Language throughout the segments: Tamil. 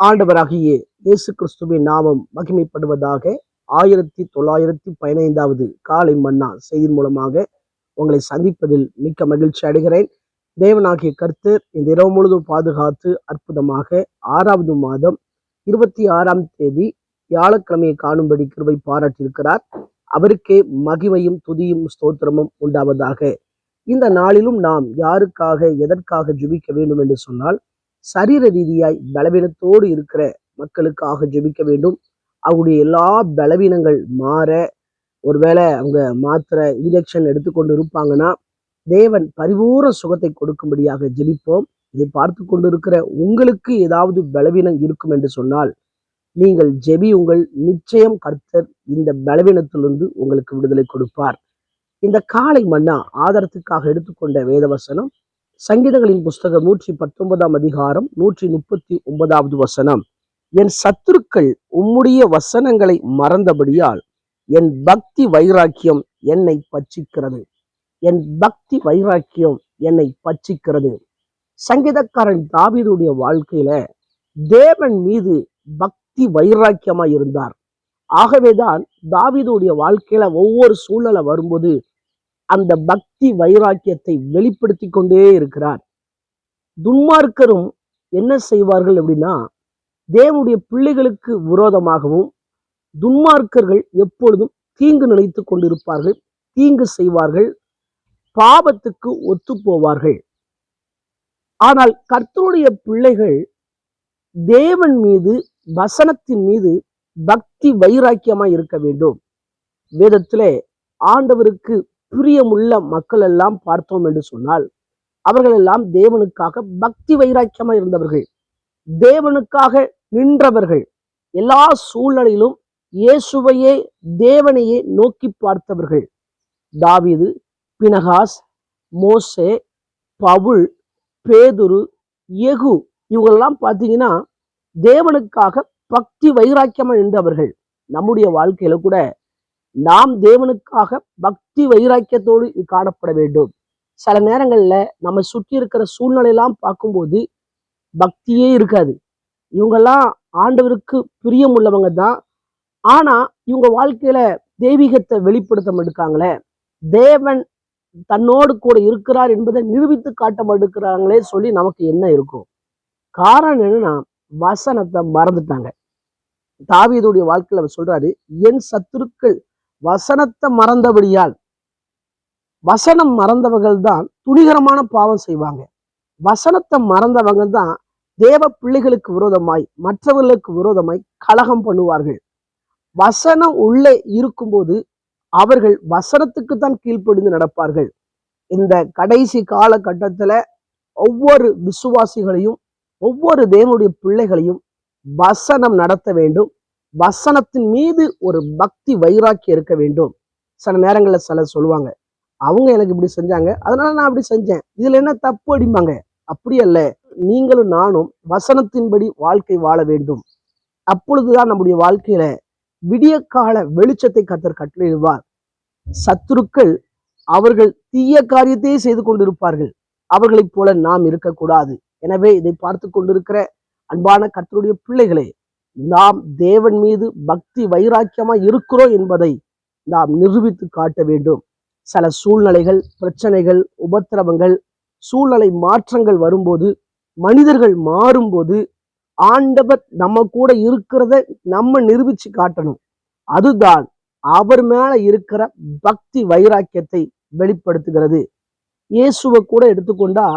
ஆண்டவராகிய இயேசு கிறிஸ்துவின் நாமம் மகிமைப்படுவதாக ஆயிரத்தி தொள்ளாயிரத்தி பதினைந்தாவது காலை மன்னா செய்தி மூலமாக உங்களை சந்திப்பதில் மிக்க மகிழ்ச்சி அடைகிறேன். தேவனாகிய கர்த்தர் இந்த இரவு முழுதும் பாதுகாத்து அற்புதமாக ஆறாவது மாதம் இருபத்தி ஆறாம் தேதி வியாழக்கிழமையை காணும்படி கிருவை பாராட்டியிருக்கிறார். அவருக்கே மகிமையும் துதியும் ஸ்தோத்திரமும் உண்டாவதாக. இந்த நாளிலும் நாம் யாருக்காக எதற்காக ஜுபிக்க வேண்டும் என்று சொன்னால் சரீர ரீதியாய் பலவீனத்தோடு இருக்கிற மக்களுக்காக ஜெபிக்க வேண்டும். அவங்களுடைய எல்லா பலவீனங்கள் மாற ஒருவேளை அவங்க மாத்திரை இன்ஜெக்ஷன் எடுத்துக்கொண்டு இருப்பாங்கன்னா தேவன் பரிபூர்ண சுகத்தை கொடுக்கும்படியாக ஜெபிப்போம். இதை பார்த்து கொண்டிருக்கிற உங்களுக்கு ஏதாவது பலவீனம் இருக்கும் என்று சொன்னால் நீங்கள் ஜெபி உங்கள் நிச்சயம் கர்த்தர் இந்த பலவீனத்திலிருந்து உங்களுக்கு விடுதலை கொடுப்பார். இந்த காலை மன்னா ஆதாரத்துக்காக எடுத்துக்கொண்ட வேதவசனம் சங்கீதங்களின் புஸ்தகம் நூற்றி பத்தொன்பதாம் அதிகாரம் நூற்றி முப்பத்தி ஒன்பதாவது வசனம். என் சத்துருக்கள் உம்முடைய வசனங்களை மறந்தபடியால் என் பக்தி வைராக்கியம் என்னை பச்சிக்கிறது என் பக்தி வைராக்கியம் என்னை பச்சிக்கிறது சங்கீதக்காரன் தாவீதுடைய வாழ்க்கையில தேவன் மீது பக்தி வைராக்கியமா இருந்தார். ஆகவேதான் தாவீதுடைய வாழ்க்கையில ஒவ்வொரு சூழ்நிலை வரும்போது அந்த பக்தி வைராக்கியத்தை வெளிப்படுத்தி கொண்டே இருக்கிறார். துன்மார்க்கரும் என்ன செய்வார்கள் அப்படின்னா தேவனுடைய பிள்ளைகளுக்கு விரோதமாகவும் துன்மார்க்கர்கள் எப்பொழுதும் தீங்கு நினைத்து கொண்டிருப்பார்கள் தீங்கு செய்வார்கள் பாவத்துக்கு ஒத்து போவார்கள் ஆனால் கர்த்தருடைய பிள்ளைகள் தேவன் மீது வசனத்தின் மீது பக்தி வைராக்கியமாய் இருக்க வேண்டும். வேதத்திலே ஆண்டவருக்கு பிரியமுள்ள மக்கள் எல்லாம் பார்த்தோம் என்று சொன்னால் அவர்கள் எல்லாம் தேவனுக்காக பக்தி வைராக்கியமா இருந்தவர்கள். தேவனுக்காக நின்றவர்கள். எல்லா சூழ்நிலையிலும் இயேசுவையே தேவனையே நோக்கி பார்த்தவர்கள். தாவீது பினகாஸ் மோசே பவுல் பேதுரு எகு இவங்கெல்லாம் பார்த்தீங்கன்னா தேவனுக்காக பக்தி வைராக்கியமா நின்றவர்கள். நம்முடைய வாழ்க்கையில கூட நாம் தேவனுக்காக பக்தி வைராக்கியத்தோடு காணப்பட வேண்டும். சில நேரங்களில் நம்ம சுற்றி இருக்கிற சூழ்நிலையெல்லாம் பார்க்கும்போது பக்தியே இருக்காது. இவங்கெல்லாம் ஆண்டவருக்கு பிரியம் உள்ளவங்க தான். ஆனால் இவங்க வாழ்க்கையில தெய்வீகத்தை வெளிப்படுத்த மாட்டுக்காங்களே. தேவன் தன்னோடு கூட இருக்கிறார் என்பதை நிரூபித்து காட்ட மாட்டுக்கிறாங்களே சொல்லி நமக்கு என்ன இருக்கும்? காரணம் என்னன்னா வசனத்தை மறந்துட்டாங்க. தாவியதுடைய வாழ்க்கையில் அவர் சொல்றாரு என் சத்துருக்கள் வசனத்தை மறந்தபடியால் வசனம் மறந்தவர்கள் தான் துணிகரமான பாவம் செய்வாங்க. வசனத்தை மறந்தவங்க தான் தேவ பிள்ளைகளுக்கு விரோதமாய் மற்றவர்களுக்கு விரோதமாய் கலகம் பண்ணுவார்கள். வசனம் உள்ளே இருக்கும்போது அவர்கள் வசனத்துக்கு தான் கீழ்ப்படிந்து நடப்பார்கள். இந்த கடைசி காலகட்டத்துல ஒவ்வொரு விசுவாசிகளையும் ஒவ்வொரு தேவனுடைய பிள்ளைகளையும் வசனம் நடத்த வேண்டும். வசனத்தின் மீது ஒரு பக்தி வைராக்கி இருக்க வேண்டும். சில நேரங்களில் சிலர் சொல்லுவாங்க அவங்க எனக்கு இப்படி செஞ்சாங்க அதனால நான் அப்படி செஞ்சேன். இதுல என்ன தப்பு? அடிம்பாங்க அப்படி அல்ல. நீங்களும் நானும் வசனத்தின்படி வாழ்க்கை வாழ வேண்டும். அப்பொழுதுதான் நம்முடைய வாழ்க்கையில விடிய கால வெளிச்சத்தை கத்தர் கட்டளையிடுவார். சத்துருக்கள் அவர்கள் தீய காரியத்தையே செய்து கொண்டிருப்பார்கள். அவர்களைப் போல நாம் இருக்கக்கூடாது. எனவே இதை பார்த்து கொண்டிருக்கிற அன்பான கர்த்தருடைய பிள்ளைகளே நாம் தேவன் மீது பக்தி வைராக்கியமா இருக்கிறோம் என்பதை நாம் நிரூபித்து காட்ட வேண்டும். சில சூழ்நிலைகள் பிரச்சனைகள் உபத்திரவங்கள் சூழ்நிலை மாற்றங்கள் வரும்போது மனிதர்கள் மாறும்போது ஆண்டவர் நம்ம கூட இருக்கிறத நம்ம நிரூபிச்சு காட்டணும். அதுதான் அவர் மேல இருக்கிற பக்தி வைராக்கியத்தை வெளிப்படுத்துகிறது. இயேசுவை கூட எடுத்துக்கொண்டா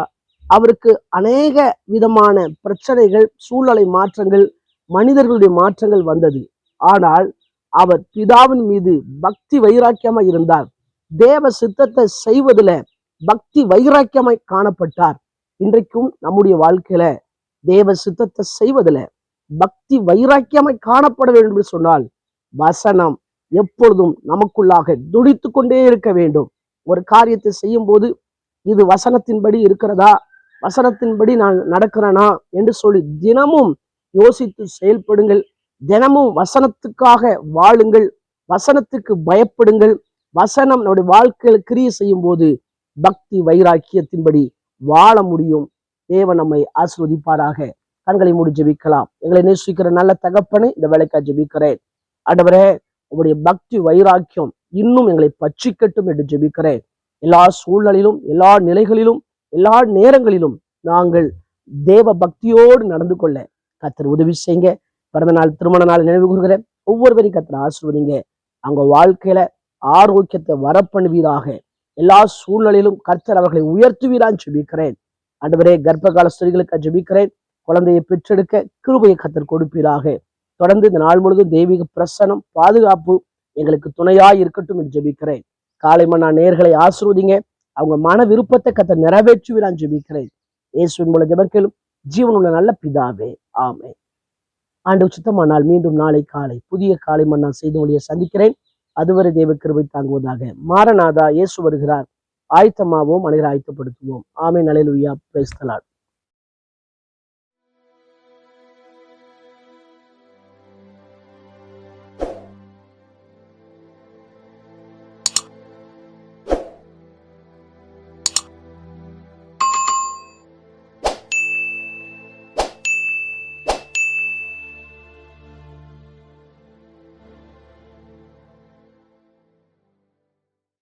அவருக்கு அநேக விதமான பிரச்சனைகள் சூழ்நிலை மாற்றங்கள் மனிதர்களுடைய மாற்றங்கள் வந்தது. ஆனால் அவர் பிதாவின் மீது பக்தி வைராக்கியமாய் இருந்தார். தேவ சித்தத்தை செய்வதில் பக்தி வைராக்கியமாய் காணப்பட்டார். இன்றைக்கும் நம்முடைய வாழ்க்கையில தேவ சித்தத்தை செய்வதில் பக்தி வைராக்கியமாய் காணப்பட வேண்டும் என்று சொன்னால் வசனம் எப்பொழுதும் நமக்குள்ளாக துடித்து கொண்டே இருக்க வேண்டும். ஒரு காரியத்தை செய்யும் போது இது வசனத்தின்படி இருக்கிறதா? வசனத்தின்படி நான் நடக்கிறேனா? என்று சொல்லி தினமும் யோசித்து செயல்படுங்கள். தினமும் வசனத்துக்காக வாழுங்கள். வசனத்துக்கு பயப்படுங்கள். வசனம் நம்முடைய வாழ்க்கையில் கிரியை செய்யும் போது பக்தி வைராக்கியத்தின்படி வாழ முடியும். தேவன் நம்மை ஆசிர்வதிப்பாராக. கண்களை மூடி ஜெபிக்கலாம். எங்களை நேசிக்கிற நல்ல தகப்பனை இந்த வேலைக்காக ஜெபிக்கிறேன். ஆண்டவரே உங்களுடைய பக்தி வைராக்கியம் இன்னும் எங்களை பச்சிக்கட்டும் என்று ஜெபிக்கிறேன். எல்லா சூழ்நிலையிலும் எல்லா நிலைகளிலும் எல்லா நேரங்களிலும் நாங்கள் தேவ பக்தியோடு நடந்து கொள்ள கத்தர் உதவி செய்யுங்க. பிறந்த நாள் திருமண நாள் நினைவு கூறுகிற ஒவ்வொருவரையும் கத்தர் ஆசிர்வதிங்க. அவங்க வாழ்க்கையில ஆரோக்கியத்தை வரப்பண்ணுவீராக. எல்லா சூழ்நிலையிலும் கர்த்தர் அவர்களை உயர்த்துவீரான்னு ஜெபிக்கிறேன். ஆண்டவரே கர்ப்பகால ஸ்திரீகளுக்கு ஜெபிக்கிறேன். குழந்தையை பெற்றெடுக்க கிருபையை கத்தர் கொடுப்பீராக. தொடர்ந்து இந்த நாள் முழுவதும் தெய்வீக பிரசனம் பாதுகாப்பு எங்களுக்கு துணையாய் இருக்கட்டும் என்று ஜெபிக்கிறேன். காலை மன்னா நேர்களை ஆசிர்வதிங்க. அவங்க மன விருப்பத்தை கத்தர் நிறைவேற்றுவீரான்னு ஜெபிக்கிறேன். இயேசுவின் மூலம் ஜெபக்கலும் ஜீவனுள்ள நல்ல பிதாவே ஆமே ஆண்டு சுத்தமானால் மீண்டும் நாளை காலை புதிய காலை மன்னால் செய்து மொழியை சந்திக்கிறேன். அதுவரை தேவ கிருபை தாங்குவதாக மாரநாதா இயேசு வருகிறார். ஆயத்தமாவோம் அனைவரை ஆயத்தப்படுத்துவோம். ஆமே உய்யா பிரைஸ்தலாட்